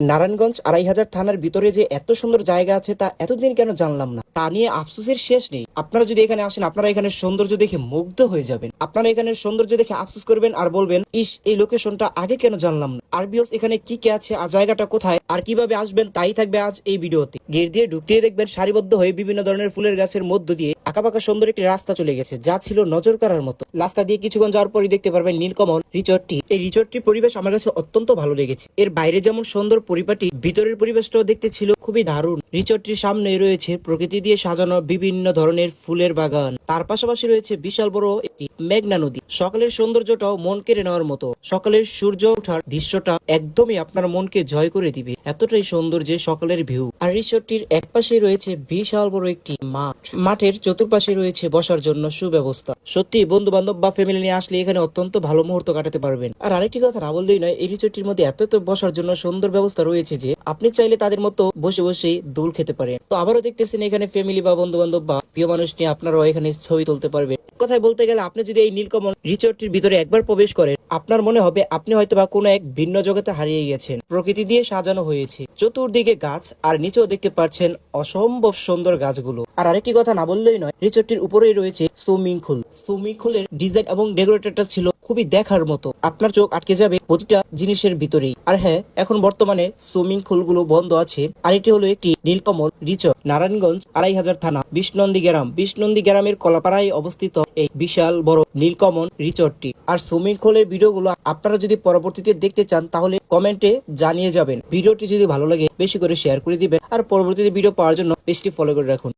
নারায়ণগঞ্জ আড়াই হাজার থানার ভিতরে যে এত সুন্দর জায়গা আছে তা এতদিন কেন জানলাম না? তা নিয়ে আফসোসের শেষ নেই। আপনারা যদি এখানে আসেন, আপনারা এখানে সৌন্দর্য দেখে মুগ্ধ হয়ে যাবেন। আপনারা এখানে সৌন্দর্য দেখে আফসোস করবেন আর বলবেন, ইস, এই লোকেশনটা আগে কেন জানলাম না? আর বিয়স এখানে কি কে আছে আর জায়গাটা কোথায় আর কীভাবে আসবেন তাই থাকবে আজ এই ভিডিওতে। গেট দিয়ে ঢুকতে দেখবেন সারিবদ্ধ হয়ে বিভিন্ন ধরনের ফুলের গাছের মধ্য দিয়ে আঁকাবাঁকা সুন্দর একটি রাস্তা চলে গেছে, যা ছিল নজর করার মতো। রাস্তা দিয়ে কিছুক্ষণ যাওয়ার পরই দেখতে পারবেন নীলকমল রিসর্টটি। এই রিসর্টটির পরিবেশ আমার কাছে অত্যন্ত ভালো লেগেছে। এর বাইরে যেমন সুন্দর পরিপাটি, ভিতরের পরিবেশটাও দেখতে ছিল খুবই দারুণ। রিসর্টটির সামনে রয়েছে প্রকৃতি দিয়ে সাজানো বিভিন্ন ধরনের ফুলের বাগান। তার পাশাপাশি রয়েছে বিশাল বড় একটি মেঘনা নদী। সকালের সৌন্দর্যটাও মন কেড়ে নেওয়ার মতো। সকালের সূর্য ওঠার দৃশ্যটা একদমই আপনার মনকে জয় করে দিবে। এতটাই সুন্দর যে সকালের ভিউ। আর রিসর্টটির এক পাশে রয়েছে বিশাল বড় একটি মাঠ। মাঠের চতুর্পাশে রয়েছে বসার জন্য সুব্যবস্থা। সত্যি বন্ধু বান্ধব বা ফ্যামিলি নিয়ে আসলে এখানে অত্যন্ত ভালো মুহূর্ত কাটাতে পারবেন। আর আরেকটি কথা না বললেই নয়, এই রিসর্টটির মধ্যে এত এত বসার জন্য সুন্দর ব্যবস্থা রয়েছে যে আপনি চাইলে তাদের মতো বসে বসে দোল খেতে পারেন। তো আবারও দেখতেছেন এখানে ফ্যামিলি বা বন্ধু বান্ধব বা প্রিয় মানুষ নিয়ে আপনারাও এখানে ছবি তুলতে পারবেন। কথায় বলতে গেলে আপনি যদি এই নীলকমল রিসর্টটির ভিতরে একবার প্রবেশ করেন আপনার মনে হবে আপনি হয়তো বা কোনো এক ভিন্ন জগতে হারিয়ে গেছেন। প্রকৃতি দিয়ে সাজানো হয়েছে। চতুর্দিকে গাছ, আর নিচেও দেখতে পাচ্ছেন অসম্ভব সুন্দর গাছগুলো। আর আরেকটি কথা না বললেই নয়, রিসর্টটির উপরেই রয়েছে সুইমিং পুল। সুইমিং পুলের ডিজাইন এবং ডেকোরেটরটা ছিল খুবই দেখার মতো। আপনার চোখ আটকে যাবে প্রতিটা জিনিসের ভিতরেই। আর হ্যাঁ এখন বর্তমানে সুইমিং পুলগুলো বন্ধ আছে। আর এটি হলো একটি নীলকমল রিচর নারায়ণগঞ্জ আড়াই হাজার থানা বিষ্ণন্দী গ্রাম। বিষ্ণন্দী গ্রামের কলাপাড়ায় অবস্থিত এই বিশাল বড় নীলকমল রিচরটি আর সুইমিং পুলের ভিডিওগুলো আপনারা যদি পরবর্তীতে দেখতে চান, তাহলে কমেন্টে জানিয়ে যাবেন। ভিডিওটি যদি ভালো লাগে, বেশি করে শেয়ার করে দিবেন। আর পরবর্তীতে ভিডিও পাওয়ার জন্য পেজটি ফলো করে রাখুন।